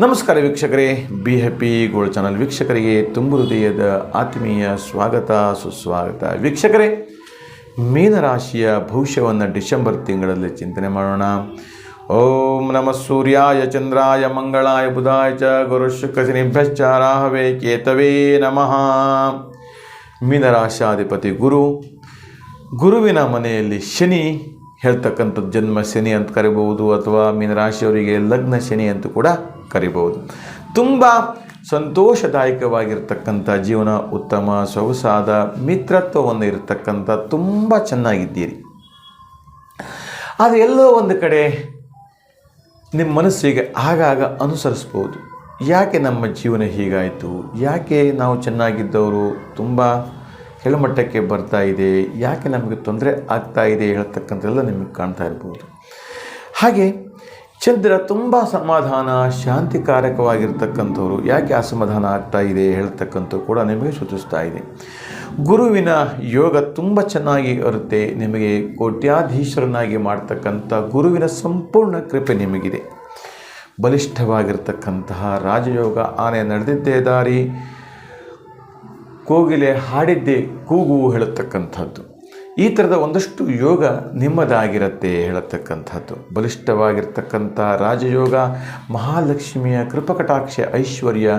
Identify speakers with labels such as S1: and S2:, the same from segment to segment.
S1: ನಮಸ್ಕಾರ ವೀಕ್ಷಕರೇ be happy gold channel ವೀಕ್ಷಕರಿಗೆ ತುಂಬು ಹೃದಯದ ಆತ್ಮೀಯ ಸ್ವಾಗತ, ಸುಸ್ವಾಗತ. ವೀಕ್ಷಕರೇ, ಮೀನರಾಶಿಯ ಭವಿಷ್ಯವನ್ನು ಡಿಸೆಂಬರ್ ತಿಂಗಳಲ್ಲಿ ಚಿಂತನೆ ಮಾಡೋಣ. ಓಂ ನಮ ಸೂರ್ಯಾಯ, ಚಂದ್ರಾಯ, ಮಂಗಳಾಯ, ಬುಧಾಯ ಚ, ಗುರು ಶುಕ್ರ ಶನಿಭ್ಯಶ್ಚ ರಾಹವೇ, ಕೇತವೇ ನಮಃ. ಮೀನರಾಶಾಧಿಪತಿ ಗುರು, ಗುರುವಿನ ಮನೆಯಲ್ಲಿ ಶನಿ, ಹೇಳ್ತಕ್ಕಂಥದ್ದು ಜನ್ಮ ಶನಿ ಅಂತ ಕರಿಬಹುದು ಅಥವಾ ಮೀನರಾಶಿಯವರಿಗೆ ಲಗ್ನ ಶನಿ ಅಂತ ಕೂಡ ಕರಿಬಹುದು. ತುಂಬ ಸಂತೋಷದಾಯಕವಾಗಿರ್ತಕ್ಕಂಥ ಜೀವನ, ಉತ್ತಮ, ಸೊಗಸಾದ ಮಿತ್ರತ್ವವನ್ನು ಇರತಕ್ಕಂಥ ತುಂಬ ಚೆನ್ನಾಗಿದ್ದೀರಿ. ಆದರೆ ಎಲ್ಲೋ ಒಂದು ಕಡೆ ನಿಮ್ಮ ಮನಸ್ಸಿಗೆ ಆಗಾಗ ಅನುಸರಿಸ್ಬೋದು. ಯಾಕೆ ನಮ್ಮ ಜೀವನ ಹೀಗಾಯಿತು? ಯಾಕೆ ನಾವು ಚೆನ್ನಾಗಿದ್ದವರು ತುಂಬ ಕೆಳಮಟ್ಟಕ್ಕೆ ಬರ್ತಾ ಇದೆ? ಯಾಕೆ ನಮಗೆ ತೊಂದರೆ ಆಗ್ತಾ ಇದೆ ಹೇಳ್ತಕ್ಕಂಥೆಲ್ಲ ನಿಮಗೆ ಕಾಣ್ತಾ ಇರ್ಬೋದು. ಹಾಗೆ ಚಂದ್ರ ತುಂಬ ಸಮಾಧಾನ, ಶಾಂತಿಕಾರಕವಾಗಿರ್ತಕ್ಕಂಥವ್ರು. ಯಾಕೆ ಅಸಮಾಧಾನ ಆಗ್ತಾ ಇದೆ ಹೇಳ್ತಕ್ಕಂಥ ಕೂಡ ನಿಮಗೆ ಸೂಚಿಸ್ತಾ ಇದೆ. ಗುರುವಿನ ಯೋಗ ತುಂಬ ಚೆನ್ನಾಗಿ ಇರುತ್ತೆ. ನಿಮಗೆ ಕೋಟ್ಯಾಧೀಶರನ್ನಾಗಿ ಮಾಡ್ತಕ್ಕಂಥ ಗುರುವಿನ ಸಂಪೂರ್ಣ ಕೃಪೆ ನಿಮಗಿದೆ. ಬಲಿಷ್ಠವಾಗಿರ್ತಕ್ಕಂತಹ ರಾಜಯೋಗ ಆನೆ ನಡೆದಿದ್ದೇ ದಾರಿ, ಕೋಗಿಲೆ ಹಾಡಿದ್ದೇ ಕೂಗು ಹೇಳತಕ್ಕಂಥದ್ದು ಈ ಥರದ ಒಂದಷ್ಟು ಯೋಗ ನಿಮ್ಮದಾಗಿರುತ್ತೆ ಹೇಳತಕ್ಕಂಥದ್ದು. ಬಲಿಷ್ಠವಾಗಿರ್ತಕ್ಕಂಥ ರಾಜಯೋಗ, ಮಹಾಲಕ್ಷ್ಮಿಯ ಕೃಪಕಟಾಕ್ಷ ಐಶ್ವರ್ಯ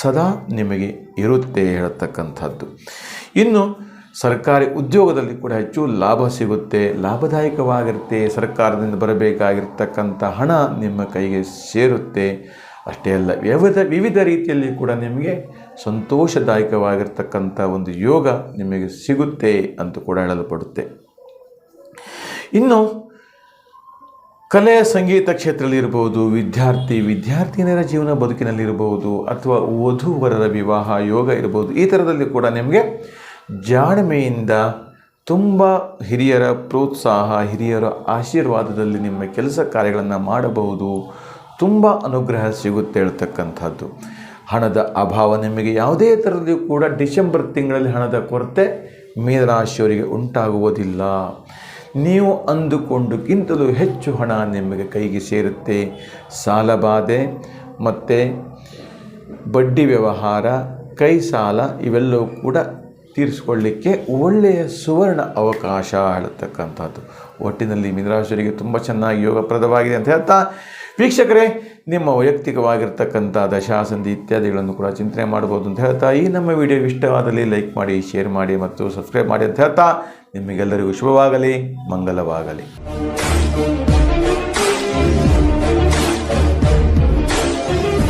S1: ಸದಾ ನಿಮಗೆ ಇರುತ್ತೆ ಹೇಳತಕ್ಕಂಥದ್ದು. ಇನ್ನು ಸರ್ಕಾರಿ ಉದ್ಯೋಗದಲ್ಲಿ ಕೂಡ ಹೆಚ್ಚು ಲಾಭ ಸಿಗುತ್ತೆ, ಲಾಭದಾಯಕವಾಗಿರುತ್ತೆ, ಸರ್ಕಾರದಿಂದ ಬರಬೇಕಾಗಿರ್ತಕ್ಕಂಥ ಹಣ ನಿಮ್ಮ ಕೈಗೆ ಸೇರುತ್ತೆ. ಅಷ್ಟೇ ಅಲ್ಲ, ವಿವಿಧ ವಿವಿಧ ರೀತಿಯಲ್ಲಿ ಕೂಡ ನಿಮಗೆ ಸಂತೋಷದಾಯಕವಾಗಿರ್ತಕ್ಕಂಥ ಒಂದು ಯೋಗ ನಿಮಗೆ ಸಿಗುತ್ತೆ ಅಂತ ಕೂಡ ಹೇಳಲ್ಪಡುತ್ತೆ. ಇನ್ನು ಕಲೆ ಸಂಗೀತ ಕ್ಷೇತ್ರದಲ್ಲಿ ಇರ್ಬೋದು, ವಿದ್ಯಾರ್ಥಿ, ವಿದ್ಯಾರ್ಥಿನಿಯರ ಜೀವನ ಬದುಕಿನಲ್ಲಿರ್ಬೋದು ಅಥವಾ ವಧುವರರ ವಿವಾಹ, ಯೋಗ ಇರ್ಬೋದು, ಈ ಥರದಲ್ಲಿ ಕೂಡ ನಿಮಗೆ ಜಾಣ್ಮೆಯಿಂದ ತುಂಬ ಹಿರಿಯರ ಪ್ರೋತ್ಸಾಹ, ಹಿರಿಯರ ಆಶೀರ್ವಾದದಲ್ಲಿ ನಿಮ್ಮ ಕೆಲಸ ಕಾರ್ಯಗಳನ್ನು ಮಾಡಬಹುದು. ತುಂಬ ಅನುಗ್ರಹ ಸಿಗುತ್ತೆ ಹೇಳ್ತಕ್ಕಂಥದ್ದು. ಹಣದ ಅಭಾವ ನಿಮಗೆ ಯಾವುದೇ ಥರದಲ್ಲಿಯೂ ಕೂಡ ಡಿಸೆಂಬರ್ ತಿಂಗಳಲ್ಲಿ ಹಣದ ಕೊರತೆ ಮೀನರಾಶಿಯವರಿಗೆ ಉಂಟಾಗುವುದಿಲ್ಲ. ನೀವು ಅಂದುಕೊಂಡಕ್ಕಿಂತಲೂ ಹೆಚ್ಚು ಹಣ ನಿಮಗೆ ಕೈಗೆ ಸೇರುತ್ತೆ. ಸಾಲಬಾಧೆ ಮತ್ತು ಬಡ್ಡಿ ವ್ಯವಹಾರ, ಕೈ ಸಾಲ ಇವೆಲ್ಲವೂ ಕೂಡ ತೀರಿಸ್ಕೊಳ್ಳಿಕ್ಕೆ ಒಳ್ಳೆಯ ಸುವರ್ಣ ಅವಕಾಶ ಹೇಳತಕ್ಕಂಥದ್ದು. ಒಟ್ಟಿನಲ್ಲಿ ಮೀನರಾಶಿಯವರಿಗೆ ತುಂಬ ಚೆನ್ನಾಗಿ ಯೋಗಪ್ರದವಾಗಿದೆ ಅಂತ ಹೇಳ್ತಾ, ವೀಕ್ಷಕರೇ, ನಿಮ್ಮ ವೈಯಕ್ತಿಕವಾಗಿರ್ತಕ್ಕಂಥ ದಶಾಸಂಧಿ ಇತ್ಯಾದಿಗಳನ್ನು ಕೂಡ ಚಿಂತನೆ ಮಾಡ್ಬೋದು ಅಂತ ಹೇಳ್ತಾ, ಈ ನಮ್ಮ ವಿಡಿಯೋ ಇಷ್ಟವಾದಲ್ಲಿ ಲೈಕ್ ಮಾಡಿ, ಶೇರ್ ಮಾಡಿ ಮತ್ತು ಸಬ್ಸ್ಕ್ರೈಬ್ ಮಾಡಿ ಅಂತ ಹೇಳ್ತಾ, ನಿಮಗೆಲ್ಲರಿಗೂ ಶುಭವಾಗಲಿ, ಮಂಗಲವಾಗಲಿ.